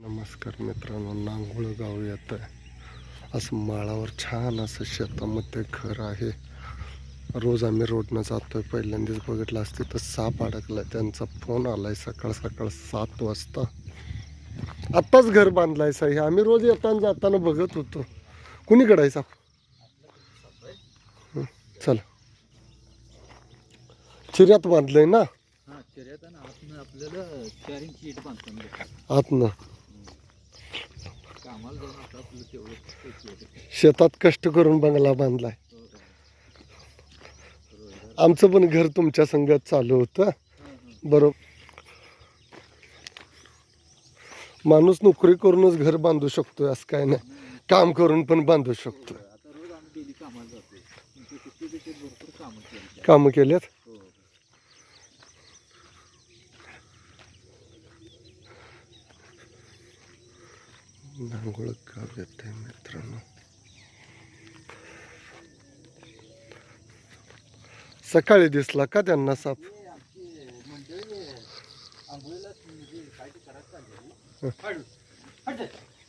नमस्कार मित्रांनो नांगोळ गाव येत आहे. असं माळावर छान असं शेतामध्ये घर आहे. रोज आम्ही रोडनं जातोय. पहिल्यांदाच बघितलं असते तर साप अडकलाय. त्यांचा फोन आलाय सकाळ सकाळ सात वाजता. आत्ताच घर बांधलाय साई आम्ही रोज येताना जाताना बघत होतो. कुणीकडे आहे साप? चला. चिऱ्यात बांधलंय ना? आतनं. कामाला जाऊन आता आपलं तेवढं पैसे येते शेतात कष्ट करून बंगला बांधलाय. आमचं पण घर तुमच्या संगत चालू होतं. बरोबर माणूस नोकरी करूनच घर बांधू शकतोय असं काय नाही. काम करून पण बांधू शकतो आता रोज आम्ही डेली कामाला जातो तुमचे किती देखील भरपूर कामं केली. कामं केलेत? गांगोळ गाव येत आहे मित्रांनो. सकाळी दिसला का त्यांना साप?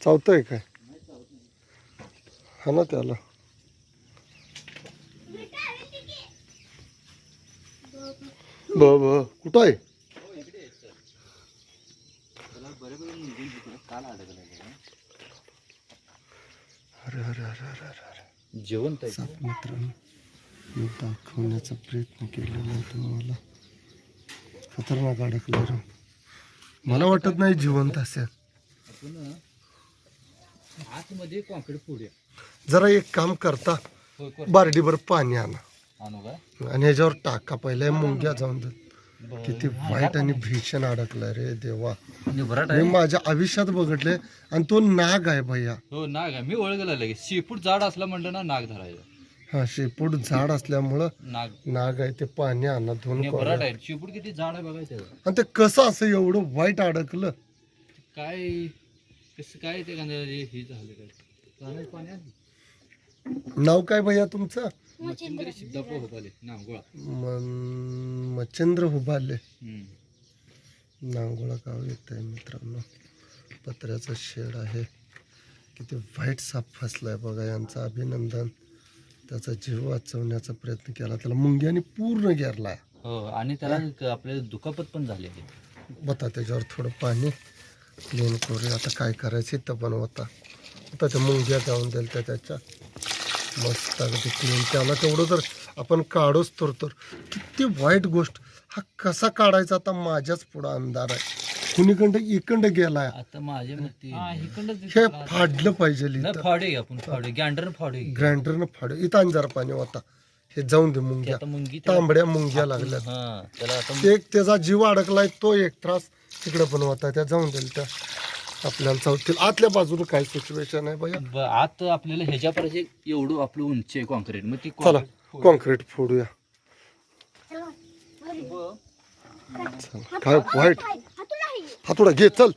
चावतोय काय? हा ना त्याला. ब कुठं आहे हो इकडे आहे सर त्याला बऱ्यापैकी निघून तिकडे काल अडकलं अरे अरे अरे अरे अरे अरे जेवण साप मित्रांनो मी दाखवण्याचा प्रयत्न केलेला आहे तुम्हाला. खतरनाक अडकलं रे. मला वाटत नाही जिवंत असेल. आतमध्ये कॉन्क्रीट फोडूया. जरा एक काम करता. बारडीभर पाणी आणा. आणू ह्याच्यावर टाका. पहिल्या मुंग्या जाऊन देत. किती वाईट आणि भीषण अडकलाय रे देवा. निभराट मी आहे? माझ्या आयुष्यात बघितले आणि तो नाग आहे भैया. हो नाग आहे. मी ओळखला लगेच. शेपूट जाड असला म्हणलं ना नाग धरायचं. हा शेपूट झाड असल्यामुळं नाग. नाग आहे ते पाणी आणा धुवून निभराट काढा. आहे. शेपूट किती जाड आहे बघायचं आणि ते कसं असं एवढं वाईट अडकलं? काय कसं काय ते हे झालं काय? पाण्यात नाव काय भैया तुमचं? मच्छिंद्री सिद्धापूर होपाले नांगोळा मन- मच्छिंद्र हुबाले. हम्म. नांगोळा गाव येत आहे मित्रांनो. पत्र्याचं शेड आहे. किती वाईट साप फसलाय बघा यांचं अभिनंदन. त्याचा जीव वाचवण्याचा प्रयत्न केला. त्याला मुंग्याने पूर्ण घेरलाय. हो आणि त्याला क- आपल्याला दुखापत पण झालेली बता त्याच्यावर थोडं पाणी क्लीन करूया. आता काय करायचं तर पण होता. आता त्या मुंग्या जाऊन द्याल त्या त्याच्या. मस्त अगदी क्लीन त्याला तेवढं तर आपण काढूच तर तर किती वाईट गोष्ट. हा कसा काढायचा आता माझ्याच पुढं अंधार आहे. कुणीकडं इकडं गेलाय. आता माझ्या मते हे फाडलं पाहिजे इथं. फाडे आपण फाडे गँडर फाडे ग्राइंडरनं फाड इथं आणि जरा पाणी होता. हे जाऊन दे मुंग्या. आता मुंगी त्याला- तांबड्या मुंग्या हा त्याला आता एक त्याचा जीव अडकलाय तो एक त्रास तिकडे पण होता. त्या जाऊन देईल त्या आपल्याला चावतील आतल्या बाजूला काय सिच्युएशन आहे भैया ब- आत आपल्याला ह्याच्यापर्यंत एवढं आपलं उंची आहे कॉन्क्रीट मग ती चला concrete कॉन्क्रीट फोडूया. चला. काय वाईट? हातोडा घे चल.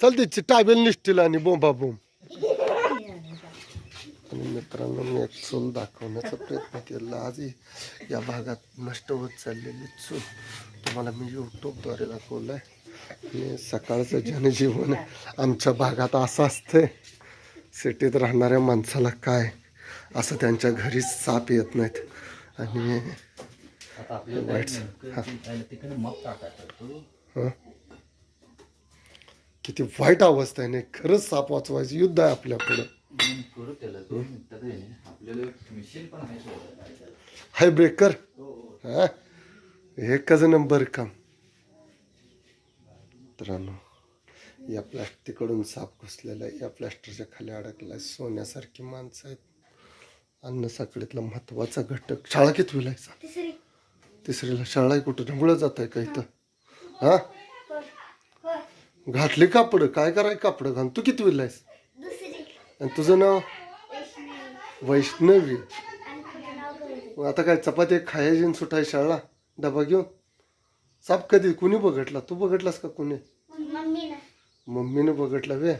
चल त्याची टाबेल निसतील आणि बोंबा बोंब. आणि मित्रांनो मी एक चूल दाखवण्याचा प्रयत्न केला. आज ही या भागात नष्ट होत चाललेली चूल तुम्हाला मी यूट्यूबद्वारे दाखवलं आहे हे सकाळचं जनजीवन आमच्या भागात असं असतंय सिटीत राहणाऱ्या माणसाला काय असं त्यांच्या घरी साप येत नाहीत आणि वाईट. हा. किती वाईट अवस्था आहे नाही खरंच साप वाचवायचं युद्ध आहे आपल्या पुढं मी करू त्याला दोन मिनिटात आहे ना. आपल्याला मिशन पण आहे सोडायला. हाय ब्रेकर हो, हो. हा एकच नंबर काम मित्रांनो या प्लास्टिकडून साप घुसलेला आहे. या प्लास्टरच्या खाली अडकलाय सोन्यासारखी माणसं आहेत. अन्न साखळीतला महत्त्वाचा घटक. शाळा किती विलायचा तिसरीला शाळा आहे कुठं? ढंबुळं जात आहे का इथं? हा. घातली कापड. काय कराय कापड घाल तू किती विलायस आणि तुझं नाव? वैष्णवी. आता काय चपाती खायची सुटाय शाळा? डबा घेऊन? साप कधी कुणी बघटला तू बघटलास का कुणी? मम्मीने बघटला वे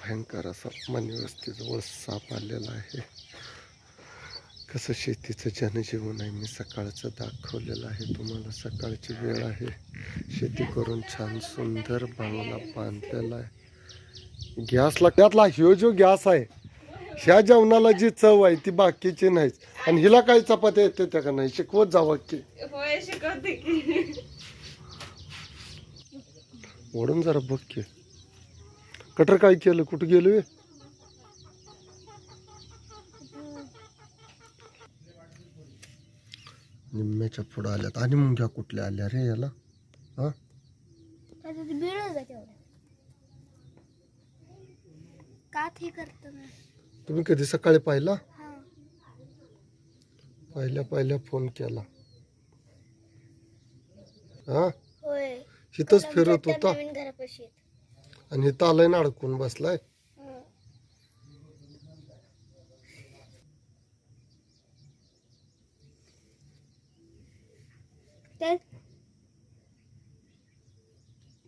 भयंकर असा मध्यवस्थेजवळ साप आलेला आहे. कसं शेतीचं जनजीवन आहे मी सकाळचं दाखवलेलं आहे तुम्हाला. सकाळची वेळ आहे. शेती करून छान सुंदर बांगला बांधलेला आहे. गॅसला त्यातला ह्यो जो गॅस आहे ह्या जेवणाला जी चव आहे ती बाकीची नाहीच. आणि हिला काही चपात्या येते त्या का नाही? शिकवत जावं की. शिकवते ओढून जरा बघ की. कटर काय केलं? कुठं गेलोय? निम्म्याच्या पुढं आल्यात. आणि मुंग्या कुठल्या आल्या रे याला? हा? तुम्ही कधी सकाळी पाहिला? हा. पहिल्या पहिल्या फोन केला. हा? इथंच फिरत होता. नवीन घरापाशी आहेत. आणि इथं आलाय ना अडकून बसलाय. हा.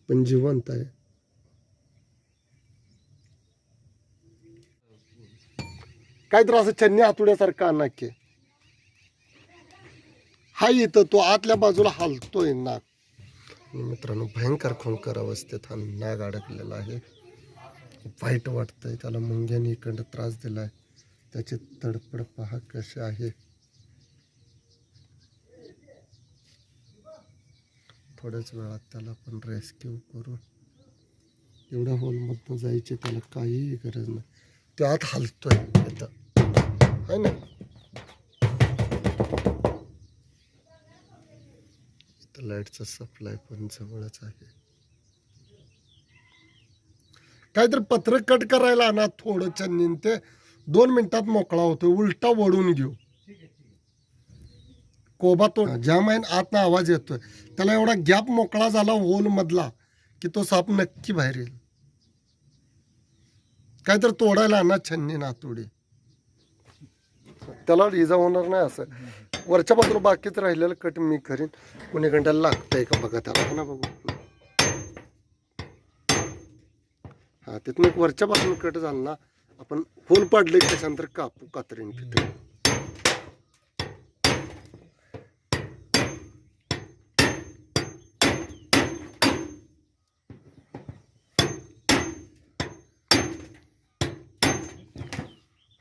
पण जिवंत आहे. काय तर असं छन्नी हातुड्यासारखं अनाके हा इथं तो आतल्या बाजूला हालतोय आणि मित्रांनो भयंकर खोंकर अवस्थेत हा नाग अडकलेला आहे. वाईट वाटतंय त्याला मुंग्याने इकडं त्रास दिलाय. त्याची तडफड पहा कसे आहे. थोड्याच वेळात त्याला आपण रेस्क्यू करू. एवढ्या होलमधनं जायची त्याला काहीही गरज नाही. त्यात आत हलतोय आहे है ना? लाईटचा सप्लाय पण जवळच आहे. काहीतरी पत्र कट करायला ना थोडं चन्नीन ते दोन मिनिटात मोकळा होतो उलटा वडून घेऊ. कोबा तो ज्या महिन आतनं आवाज येतोय. त्याला एवढा गॅप मोकळा झाला होल मधला की तो साप नक्की बाहेर येईल. काहीतरी तोडायला ना छन्नी नातोडी. त्याला इजा होणार नाही असं. वरच्या बाजूला बाकीच राहिलेलं कट मी करीन. कोणी घंट्याला लागतंय का बघा त्याला. हो ना बघू. हा तिथून एक वरच्या बाजूला कट झाला ना आपण होल पाडले त्याच्यानंतर कापू कातरीन तिथे.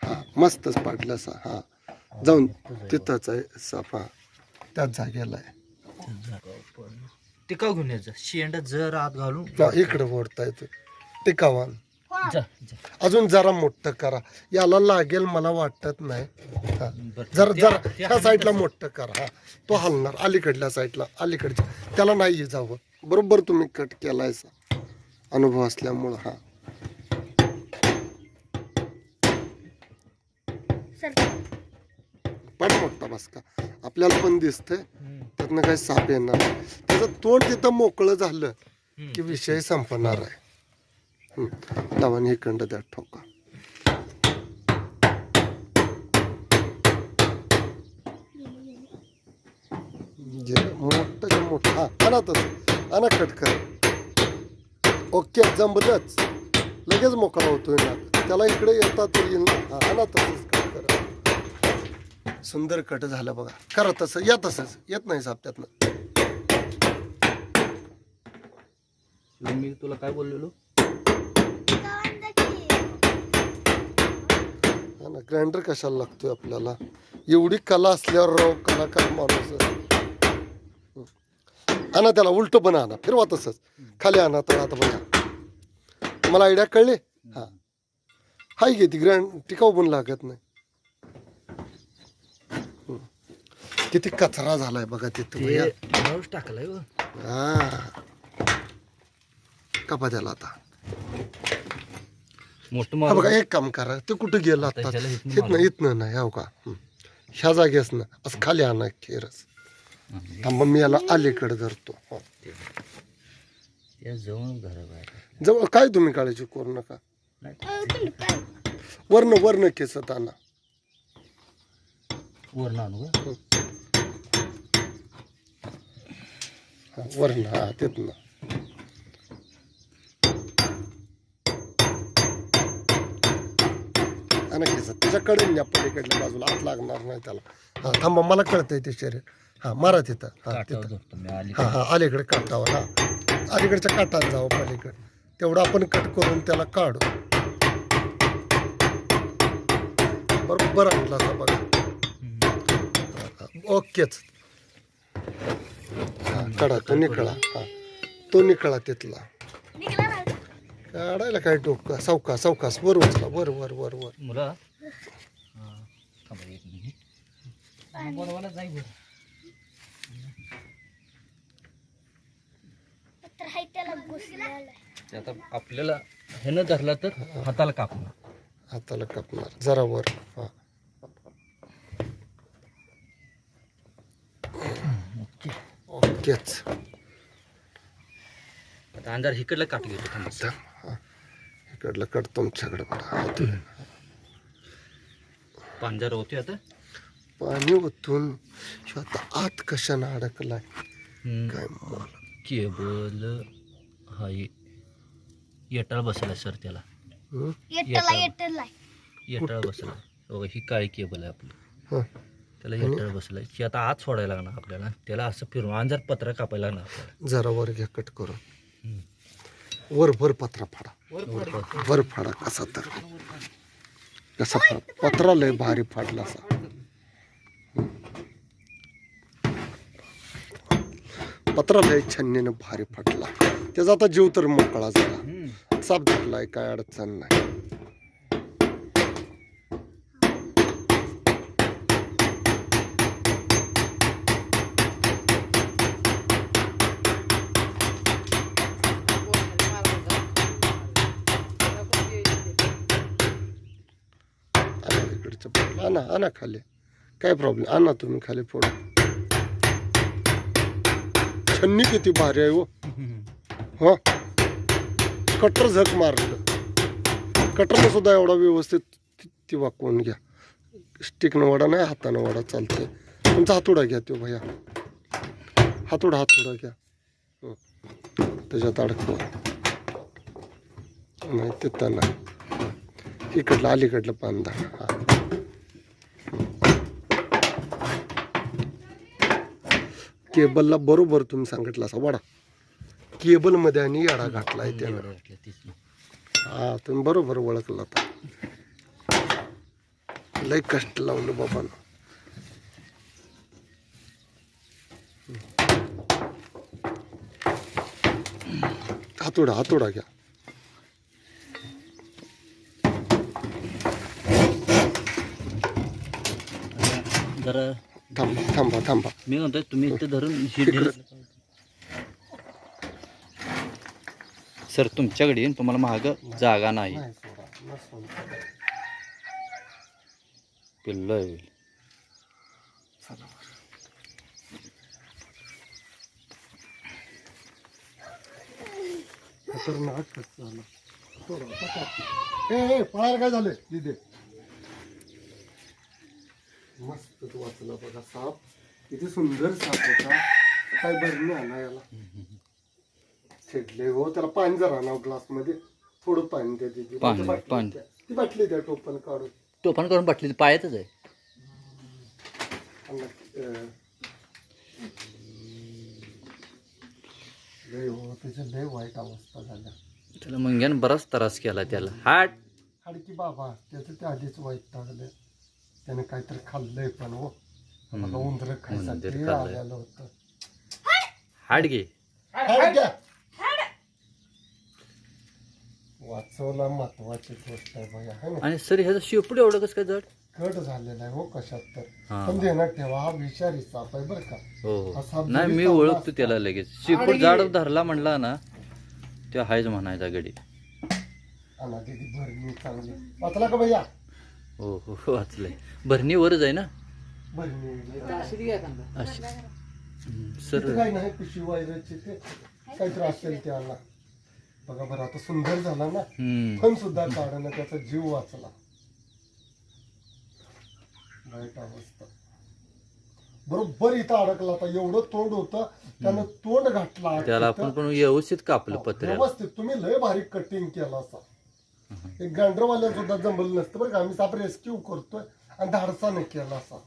हा मस्तच पाडलं असा हा. जाऊन तिथंच आहे. साप हा त्याच जागेला आहे. टिकाव घेऊन यायचं शेंड जर आत घालून. इकडे ओढता येतो टिकावान. जा जा. अजून जरा मोठं करा. याला लागेल मला वाटत नाही. हा. बरं. जरा जरा. ह्या साईडला. मोठं करा. हा. तो हलणार. अलीकडल्या साईडला. अलीकडच्या. त्याला नाही जावं. बरोबर तुम्ही कट केलाय सा अनुभव असल्यामुळं हा सर पण मोठा बसका. आपल्याला पण दिसतंय. त्यातनं काही साप येणार नाही. त्याचं तोंड तिथं मोकळं झालं. की विषय संपणार आहे. लावून हे कंड द्या ठोका. जे मोठं मोठं हा आणा कट कर. ओके जमलंच. लगेच मोकळा होतोय ना. त्याला इकडे येता तर येईल ना हा आणा तसंच कट करा सुंदर कट झालं बघा. करा तसं या तसंच. येत नाही साप त्यातनं. मी तुला काय बोललेलो? हा ना ग्राइंडर कशाला लागतोय आपल्याला? एवढी कला असल्यावर राव कलाकार माणूस. हं. आणा त्याला उलट पण आणा. फिरवा तसंच. खाली आणा तर आता बघा. मला आयडिया कळली? हा. हाय घे ती ग्रँड टिकाऊ पण लागत नाही हं. किती कचरा झालाय बघा तिथं ते भैया. पाऊस टाकलाय हो. हा कपा त्याला आता मोठं हा बघा मारून एक काम करा ते कुठं गेलं आता इथनं इथनं मारू. इथनं नाही हो का हं. ह्या जागेस ना असं खाली आणा खेरच थांबा मी याला अलीकडे धरतो हो. त्या जवळ घराबाहेर जवळ काय तुम्ही काळजी करू नका वर्ण वर्ण केसत आणा वरण आणू का? हा, वर्ण हा तिथनं. आणा केसत त्याच्याकडे न्या पलीकडल्या बाजूला आत लागणार नाही त्याला. हा थांबा मला कळतंय ते शरीर. हा मारा तिथं. हा तिथं. हा हा अलीकडे काटावर हा. अलीकडच्या काटात जावं पलीकडे. तेवढं आपण कट करून त्याला काढू. बरोबर आणला बघा. ओकेच. हा काढा तो निकळा. हा. तो निकळा तिथला. ना काढायला काय टोक सावकाश सावकाश. वर उचला वर वर वर वर. मुला. हा, एक मिनिट. बोलवायला जाईल आता आपल्याला ह्यानं धरला तर हाताला कापणार. हाताला कापणार. जरा वर. हा ओके ओकेच आता अंधार हिकडला काट घेतो थांबा. हा. इकडलं कट तुमच्याकडे बघा ते. पांजर होते आता? पाणी ओतून ह्यो आता आत कशानं अडकलाय? हम्म. काय मला? केबल हा येटाळ बसला सर त्याला. हं? येटला. येटला येटाळ बसला बघा ही काळी केबल आहे आपली. हं. त्याला येटाळ बसलाय ती आता आत सोडायला लागणार आपल्याला. त्याला असं फिरून अंधार पत्रा कापायला लागणार आपल्याला. जरा वर घ्या कट करून. वर वर पत्रा फाडा. वर- वर फाडा कसा तर. कसा फाडा. पत्रा लय भारी फाडला असा. पत्रा लय छन्नीनं भारी फाटला त्याचा आता जीव तर मोकळा झाला. साप धरलाय काय अडचण नाही. आणा आणा खाली काय प्रॉब्लेम आणा तुम्ही खाली फोड छन्नी किती भारी आहे हो. हा? कटर झक मारलं. कटरनं सुद्धा एवढा व्यवस्थित ती- वाकवून घ्या. स्टिकनं वडा नाही हातानं वडा चालतंय. तुमचा हातोडा घ्या तो भैया. हातोडा हातोडा घ्या. हं. त्याच्यात अडकवा. नाही तिथं नाही. इकडलं अलीकडलं पांदा हा. केबलला बरोबर तुम्ही सांगितलं असा वडा. केबलमध्ये आणि येडा त्यानं. एवढं वाटलं तीच. हा तुम्ही बरोबर ओळखला आता. लय कष्ट लावलं बाबा हातोडा हातोडा घ्या. जरा थांबा थांबा थांबा मी म्हणतोय तुम्ही इथं धरून ही. ढेल- सर तुमच्याकडे येईन तुम्हाला महाग जागा नाही नाही सोडा, नसून. पिल्ल आहे. चला बरं. खतरनाक कसं झालं सोडा, पटा. ए ए, पळायला काय झालं दिदे मस्त तू वाचला बघा साप. किती सुंदर साप होता. काय भरणी आणा याला. छेडले हो त्याला पाणी जरा आणा ग्लासमध्ये थोडं पाणी द्या दिदी. पाणी, ती बाटली पाणी. द्या. ती बाटली द्या टोपण काढून. टोपण करून बाटली पायातच आहे. आणि, अं, लय हो त्याची लय वाईट अवस्था झाल्या. त्याला मंग्यान बराच त्रास केला त्याला. हाट. हाडकी बाबा त्याचं ते आधीच वाईट लागलं त्याने काहीतरी खाल्लंय पण हो. उंदर उंदीर खायसाठी खाल्लंय. आलेलं होतं. हाट घे. वाचवला महत्वाची गोष्ट आहे बघा है ना? आणि सर ह्याचं शेपूट एवढं कसं काय जड? कट झालेला आहे हो कशात तर. हा. पण ध्यानात ठेवा हा विषारी साप आहे बरं का. हो असा हो नाही मी ओळखतो. त्याला लगेच. शेपूट जाड धरला म्हणला ना ते हायच म्हणायचा गडी आणा दिदी भरणी चांगली. वाचला का भैया? हो हो हो, वाचलंय. भरणी वरच आहे ना? भरणी अशी सर. काही नाही पिशवी वायराची ते काहीतरी असेल त्याला बघा बरं आता सुंदर झाला ना? हम्म. पण सुद्धा काढणं त्याचा जीव वाचला. वाईट अवस्था. बरोबर इथं अडकला होता एवढं तोंड होतं त्यानं तोंड घातला. त्याला. आपण पण व्यवस्थित कापलं हो, पत्र्याला. व्यवस्थित. तुम्ही लय भारी कटिंग केला असा. एक गांडरवाल्याला सुद्धा जमलं नसतं बरं का. आम्ही साप रेस्क्यू करतोय आणि धाडसा नाही केला असा.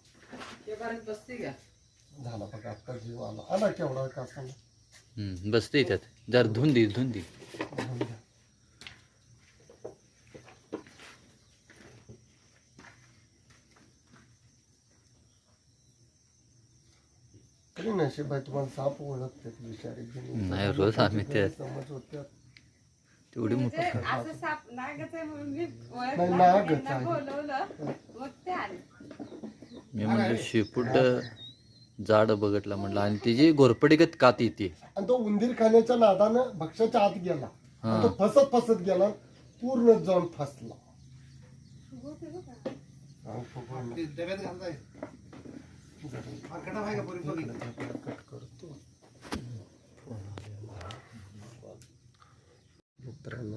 झाला बघा आता जीव आला. आला केवढा का असं बसते त्यात. जर धुंदी धुंदी धुवून दे. तरी तुम्हाला साप ओळखतात विचारी नाही, रोज आम्ही ते- समज होत्या. तेवढी मोठी असं साप नागच आहे म्हणून मी नागच त्यांना. बोलवलं. मग ते आले. मी म्हणलं शेपूट जाड बघितला. म्हणलं आणि तिची घोरपडीगत कात येते आणि तो उंदीर खाण्याच्या नादानं भक्ष्याच्या आत गेला. आणि तो फसत फसत गेला पूर्ण जाऊन फसला. डब्यात घालताय. मार्केटात आहे का पोरी? बघितलं कट करतो मित्रांनो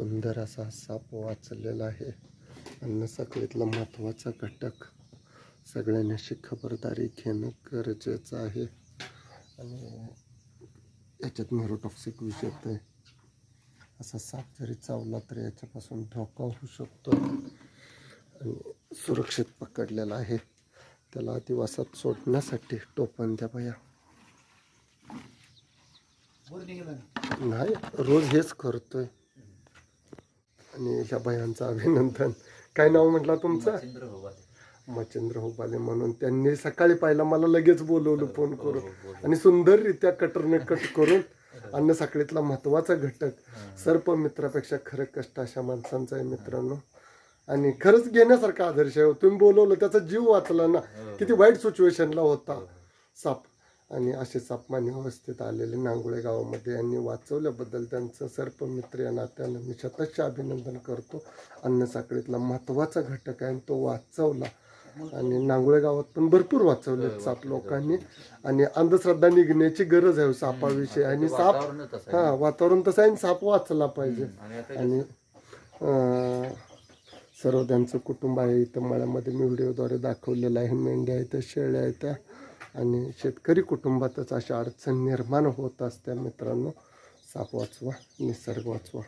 सुंदर असा साप वाचलेला आहे. अन्न साखळीतला महत्त्वाचा घटक. सगळ्यांनी अशी खबरदारी घेणं गरजेचं आहे. आणि याच्यात न्यूरोटॉक्सिक विष आहे असा साप जरी चावला तर याच्यापासून धोका होऊ शकतो. आणि सुरक्षित पकडलेला आहे. त्याला आदिवासात सोडण्यासाठी टोपण द्या निघाला नाही रोज हेच करतोय. आणि ह्या भयांचं अभिनंदन. काय नाव म्हटलं तुमचं? मच्छिंद्र होबाले. म्हणून त्यांनी सकाळी पाहिलं मला लगेच बोलवलं फोन करून. आणि सुंदररित्या कटरने कट करून अन्न साखळीतला महत्त्वाचा घटक. सर्प मित्रापेक्षा खरं कष्ट अशा माणसांचा आहे मित्रांनो. आणि खरंच घेण्यासारखा आदर्श आहे हो. तुम्ही बोलवलं त्याचा जीव वाचला ना. किती वाईट सिच्युएशनला होता. साप आणि असे सापमानी अवस्थेत आलेले नांगुळे गावामध्ये यांनी वाचवल्याबद्दल त्यांचं सर्पमित्र या नात्यानं मी शतशः अभिनंदन करतो. अन्न साखळीतला महत्त्वाचा घटक आहे आणि तो वाचवला. आणि नांगुळे गावात पण भरपूर वाचवले साप लोकांनी. आणि अंधश्रद्धा निघण्याची गरज आहे हो सापाविषयी. आणि साप हा वातावरण तसं आहे आणि साप वाचला पाहिजे. आणि सर्व त्यांचं कुटुंब आहे. इथं मळ्यामध्ये मी व्हिडिओद्वारे दाखवलेलं आहे. मेंढ्या आहेत शेळ्या आहेत. आणि शेतकरी कुटुंबातच अशा अडचण निर्माण होत असत्या मित्रांनो. साप वाचवा निसर्ग वाचवा.